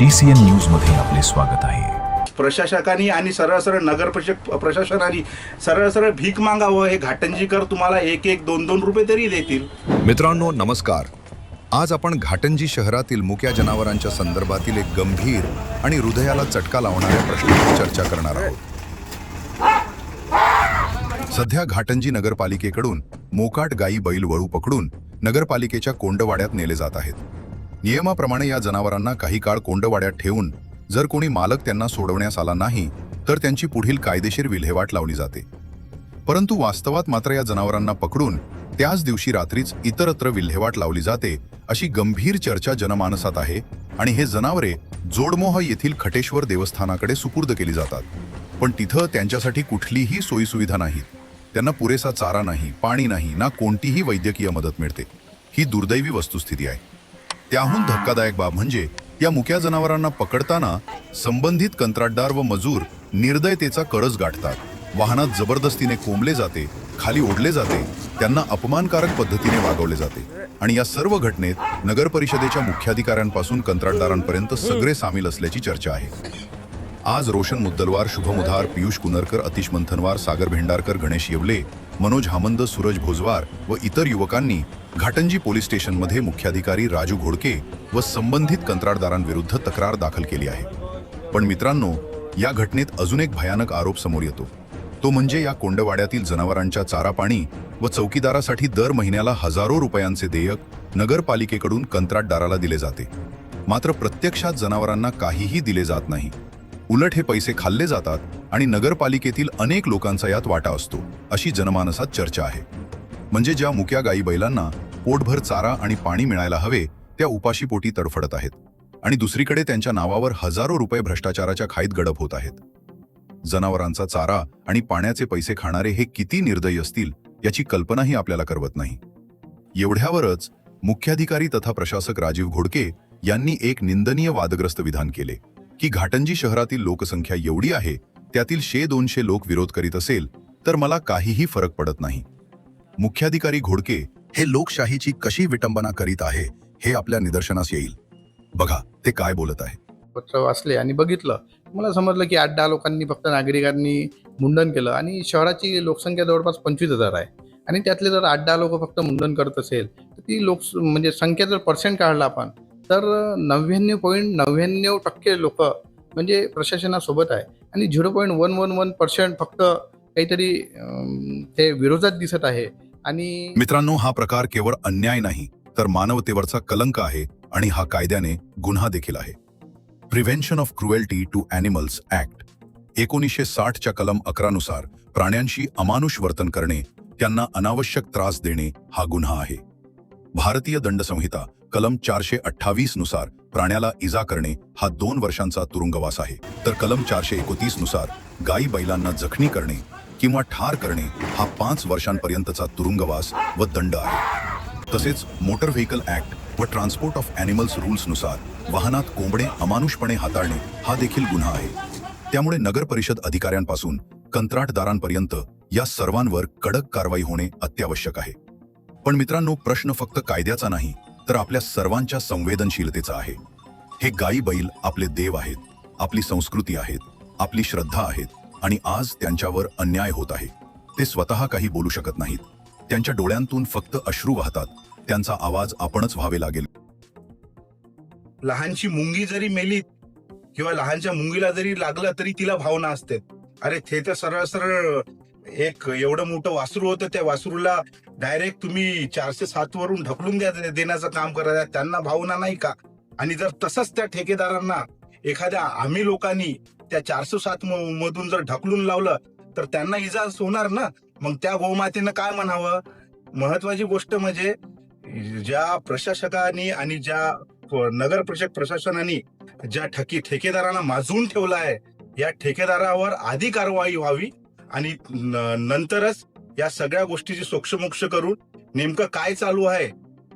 T C N न्यूजमध्ये आपले स्वागत आहे. प्रशासकांनी आणि सरळ सरळ नगर प्रशासक प्रशासनाने सरळ सरळ भीक मागावं हे घाटंजीकर तुम्हाला एक एक दोन दोन रुपये तरी देतील. मित्रांनो नमस्कार. आज आपण घाटंजी शहरातील मुक्या जनावरांच्या संदर्भातील एक गंभीर आणि हृदयाला चटका लावणाऱ्या प्रश्नावर चर्चा करणार आहोत. सध्या घाटंजी नगरपालिकेकडून मोकाट गायी बैल वळू पकडून नगरपालिकेच्या कोंडवाड्यात नेले जात आहेत. नियमाप्रमाणे या जनावरांना काही काळ कोंडवाड्यात ठेवून जर कोणी मालक त्यांना सोडवण्यास आला नाही तर त्यांची पुढील कायदेशीर विल्हेवाट लावली जाते. परंतु वास्तवात मात्र या जनावरांना पकडून त्याच दिवशी रात्रीच इतरत्र विल्हेवाट लावली जाते अशी गंभीर चर्चा जनमानसात आहे आणि हे जनावरे जोडमोह येथील खटेश्वर देवस्थानाकडे सुपूर्द केली जातात. पण तिथं त्यांच्यासाठी कुठलीही सोयीसुविधा नाहीत. त्यांना पुरेसा चारा नाही पाणी नाही ना कोणतीही वैद्यकीय मदत मिळते. ही दुर्दैवी वस्तुस्थिती आहे. त्याहून धक्कादायक बाब म्हणजे या मुक्या जनावरांना पकडताना संबंधित कंत्राटदार व मजूर निर्दयतेचा करज गाठतात. वाहनात जबरदस्तीने कोंबले जाते खाली ओढले जाते त्यांना अपमानकारक पद्धतीने वागवले जाते. आणि या सर्व घटनेत नगर परिषदेच्या मुख्याधिकाऱ्यांपासून कंत्राटदारांपर्यंत सगळे सामील असल्याची चर्चा आहे. आज रोशन मुद्दलवार शुभमुधार पियुष कुनरकर अतिश मंथनवार सागर भेंडारकर गणेश येवले मनोज हामंद सूरज भोजवार व इतर युवकांनी घाटंजी पोलीस स्टेशनमध्ये मुख्याधिकारी राजू घोडके व संबंधित कंत्राटदारांविरुद्ध तक्रार दाखल केली आहे. पण मित्रांनो या घटनेत अजून एक भयानक आरोप समोर येतो. तो म्हणजे या कोंडवाड्यातील जनावरांच्या चारा पाणी व चौकीदारासाठी दर महिन्याला हजारो रुपयांचे देयक नगरपालिकेकडून कंत्राटदाराला दिले जाते. मात्र प्रत्यक्षात जनावरांना काहीही दिले जात नाही. उलट हे पैसे खाल्ले जातात आणि नगरपालिकेतील अनेक लोकांचा यात वाटा असतो अशी जनमानसात चर्चा आहे. म्हणजे ज्या मुक्या गाई बैलांना पोटभर चारा आणि पाणी मिळायला हवे त्या उपाशीपोटी तडफडत आहेत आणि दुसरीकडे त्यांच्या नावावर हजारो रुपये भ्रष्टाचाराच्या खाईत गडप होत आहेत. जनावरांचा चारा आणि पाण्याचे पैसे खाणारे हे किती निर्दयी असतील याची कल्पनाही आपल्याला करवत नाही. एवढ्यावरच मुख्याधिकारी तथा प्रशासक राजीव घोडके यांनी एक निंदनीय वादग्रस्त विधान केले. की घाटंजी शहरातील लोकसंख्या एवढी आहे त्यातील शे दोनशे लोक विरोध करीत असेल तर मला काहीही फरक पडत नाही. मुख्याधिकारी घोडके हे लोकशाहीची कशी विटंबना करीत आहे हे आपल्या निदर्शनास येईल. बघा ते काय बोलत आहे. पत्र वाचले आणि बघितलं. मला समजलं की आठ दहा लोकांनी फक्त नागरिकांनी मुंडन केलं आणि शहराची लोकसंख्या जवळपास पंचवीस हजार आहे. आणि त्यातले जर आठ दहा लोक फक्त मुंडन करत असेल तर ती लोक म्हणजे संख्या जर पर्सेंट काढला आपण तर नव्याण्णव पॉईंट नव्याण्णव टक्के लोक म्हणजे प्रशासनासोबत आहे. आणि zero point one one one percent फक्त काहीतरी ते विरोधात दिसत आहे. आणि मित्रांनो हा प्रकार केवळ अन्याय नाही तर मानवतेवरचा कलंक आहे आणि हा कायद्याने गुन्हा देखील आहे. Prevention of cruelty to animals act एकोणीसशे साठच्या कलम अकरानुसार प्राण्यांशी अमानुष वर्तन करणे त्यांना अनावश्यक त्रास देणे हा गुन्हा आहे. भारतीय दंड संहिता कलम चारशे अठ्ठावीसनुसार प्राण्याला इजा करणे हा दोन वर्षांचा तुरुंगवास आहे. तर कलम चारशे एकोतीसनुसार गाई बैलांना जखमी करणे किंवा ठार करणे हा पाच वर्षांपर्यंतचा तुरुंगवास व दंड आहे. तसेच मोटर व्हेकल ऍक्ट व ट्रान्सपोर्ट ऑफ ॲनिमल्स रूल्सनुसार वाहनात कोंबडे अमानुषपणे हाताळणे हा देखील गुन्हा आहे. त्यामुळे नगर परिषद अधिकाऱ्यांपासून कंत्राटदारांपर्यंत या सर्वांवर कडक कारवाई होणे अत्यावश्यक आहे. पण मित्रांनो प्रश्न फक्त कायद्याचा नाही तर आपल्या सर्वांच्या संवेदनशीलतेचा आहे. हे गाई बैल आपले देव आहेत आपली संस्कृती आहेत आपली श्रद्धा आहेत आणि आज त्यांच्यावर अन्याय होत आहे. ते स्वतः काही बोलू शकत नाहीत. त्यांच्या डोळ्यांतून फक्त अश्रू वाहतात. त्यांचा आवाज आपणच व्हावे लागेल. लहानची मुंगी जरी मेली किंवा लहानच्या मुंगीला जरी लागलं तरी तिला भावना असते. अरे ते तर सरळ सरळ एक एवढं मोठं वासरू होतं त्या वासरूला डायरेक्ट तुम्ही चारशे सात वरून ढकलून द्या देण्याचं काम करायचं त्यांना भावना नाही का? आणि जर तसंच त्या ठेकेदारांना एखाद्या आम्ही लोकांनी त्या चारशे सात म- मधून जर ढकलून लावलं तर त्यांना इजा होणार ना? मग त्या गोमातेनं काय म्हणावं? महत्वाची गोष्ट म्हणजे ज्या प्रशासकांनी आणि ज्या नगर परिषद प्रशासनाने ज्या ठकी ठेकेदारांना माजून ठेवलं आहे या ठेकेदारावर आधी कारवाई व्हावी आणि नंतरच या सगळ्या गोष्टीची सोक्षमोक्ष करून नेमकं काय चालू आहे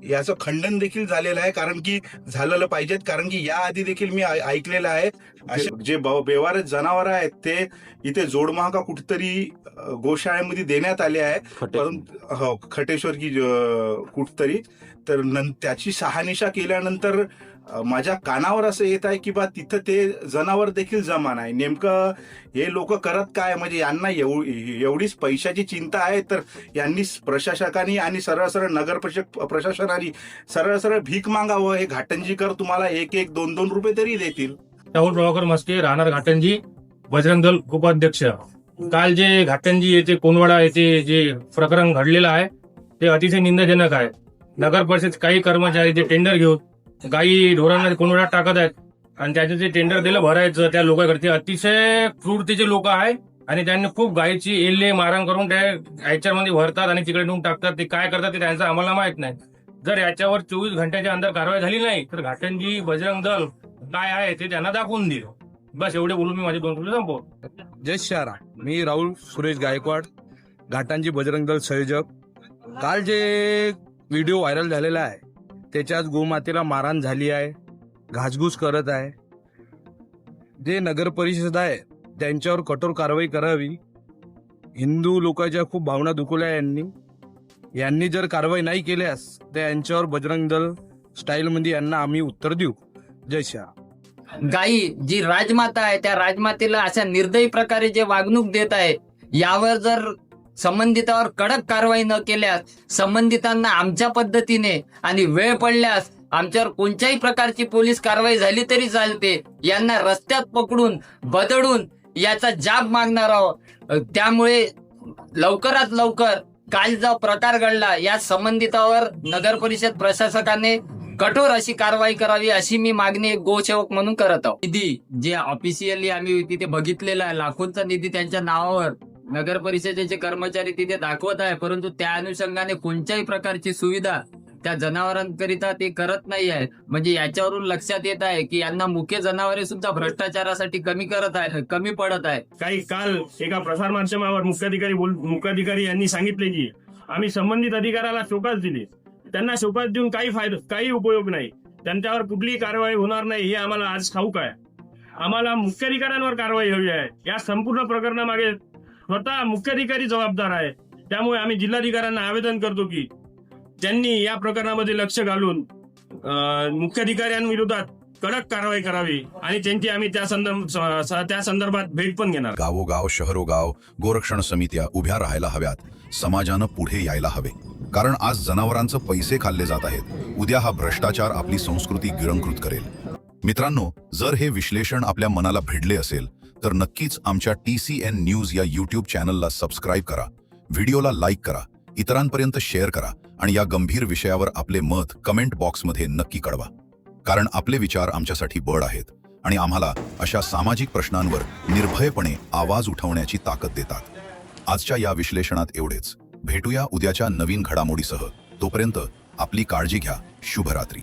याचं खंडन देखील झालेलं आहे. कारण की झालेलं पाहिजेत. कारण की या आधी देखील मी ऐकलेलं आहे. असे जे ब- बेवारस जनावर आहेत ते इथे जोडमहा का कुठतरी गोशाळेमध्ये देण्यात आले आहे. परंतु हो खटेश्वर की कुठतरी. तर त्याची शहानिशा केल्यानंतर माझ्या कानावर असं येत आहे की बा तिथं ते जनावर देखील जमा नाही नेमकं हे लोक करत काय? म्हणजे यांना एव- एवढीच पैशाची चिंता आहे तर यांनी प्रशासकांनी आणि सरळ सरळ नगर परिषद प्रशासनाने सरळ सरळ भीक मागावं. हे घाटंजीकर तुम्हाला एक एक दोन दोन रुपये तरी देतील. राहुल प्रभाकर मस्के राहणार घाटंजी बजरंग दल उपाध्यक्ष. काल जे घाटंजी येथे कोनवाडा येथे जे प्रकरण घडलेलं आहे ते अतिशय निंदाजनक आहे. नगर परिषद काही कर्मचारी जे टेंडर घेऊन गाई ढोरांना कोनवाड्यात टाकत आहेत? आणि त्याचं जे टेंडर दिलं भरायचं त्या लोकांकडे अतिशय क्रूरतेचे लोक आहे. आणि त्यांनी खूप गायीची एल्ले मारण करून त्या ह्याच्यामध्ये भरतात आणि तिकडे नेऊन टाकतात. ते काय करतात ते त्यांचं आम्हाला माहीत नाही. जर याच्यावर चोवीस घंट्याच्या अंदर कारवाई झाली नाही तर घाटंजी बजरंग दल काय आहे ते त्यांना दाखवून दिलं बस एवढे बोलून मी माझे दोन शब्द संपव. जय शारा मी राहुल सुरेश गायकवाड घाटांची बजरंग दल संयोजक. काल जे व्हिडिओ व्हायरल झालेला आहे त्याच्यात गोमातेला मारहाण झाली आहे घासघूस करत आहे. जे नगर परिषद आहे त्यांच्यावर कठोर कारवाई करावी. हिंदू लोकांच्या खूप भावना दुखवल्या यांनी. यांनी जर कारवाई नाही केल्यास तर यांच्यावर बजरंग दल स्टाईलमध्ये यांना आम्ही उत्तर देऊ. जय शहा गाई जी राजमाता आहे त्या राजमातेला अशा निर्दयी प्रकारे जे वागणूक देत आहे यावर जर संबंधितावर कडक कारवाई न केल्यास संबंधितांना आमच्या पद्धतीने आणि वेळ पडल्यास आमच्यावर कोणत्याही प्रकारची पोलीस कारवाई झाली तरी चालते. यांना रस्त्यात पकडून बदडून याचा जाब मागणार आहोत. त्यामुळे लवकरात लवकर काल जो प्रकार घडला. या संबंधितावर नगर परिषद प्रशासकाने कठोर अशी कारवाई करावी अशी मी मागणी एक गोसेवक म्हणून करत आहोत. निधी जे ऑफिशियली आम्ही तिथे बघितलेला आहे लाखोंचा निधी त्यांच्या नावावर नगर परिषदेचे कर्मचारी तिथे दाखवत आहे परंतु त्या अनुषंगाने कोणत्याही प्रकारची सुविधा त्या जनावरांकरिता ते करत नाही आहे म्हणजे याच्यावरून लक्षात येत आहे की यांना मुख्य जनावरे सुद्धा भ्रष्टाचारासाठी कमी करत आहे कमी पडत आहे काही काल एका प्रसार माध्यमावर मुख्याधिकारी बोल मुख्याधिकारी यांनी सांगितले की आम्ही संबंधित अधिकाऱ्याला शोकास दिले. त्यांना शोकास देऊन काही फायदा काही उपयोग नाही. त्यांच्यावर कुठलीही कारवाई होणार नाही हे आम्हाला आज ठाऊक आहे. आम्हाला मुख्याधिकाऱ्यांवर कारवाई हवी आहे. या संपूर्ण प्रकरणामागे स्वतः मुख्याधिकारी जबाबदार आहे. त्यामुळे आम्ही जिल्हाधिकाऱ्यांना आवेदन करतो की त्यांनी या प्रकरणामध्ये लक्ष घालून मुख्याधिकाऱ्यांविरोधात कडक कारवाई करावी आणि त्यांची आम्ही त्या संदर्भ त्या संदर्भात भेट पण घेणार. गावोगाव शहरोगाव गोरक्षण समित्या उभ्या राहायला हव्यात. समाजानं पुढे यायला हवे. कारण आज जनावरांचं पैसे खाल्ले जात आहेत. उद्या हा भ्रष्टाचार आपली संस्कृती गिळंकृत करेल. मित्रांनो जर हे विश्लेषण आपल्या मनाला भिडले असेल तर नक्कीच आमच्या टी सी एन न्यूज या यूट्यूब चॅनलला सबस्क्राईब करा व्हिडिओला लाईक करा इतरांपर्यंत शेअर करा आणि या गंभीर विषयावर आपले मत कमेंट बॉक्समध्ये नक्की कळवा. कारण आपले विचार आमच्यासाठी बळ आहेत आणि आम्हाला अशा सामाजिक प्रश्नांवर निर्भयपणे आवाज उठवण्याची ताकद देतात. आजच्या या विश्लेषणात एवढेच. भेटूया उद्याच्या नवीन घडामोडीसह. तोपर्यंत आपली काळजी घ्या. शुभरात्री.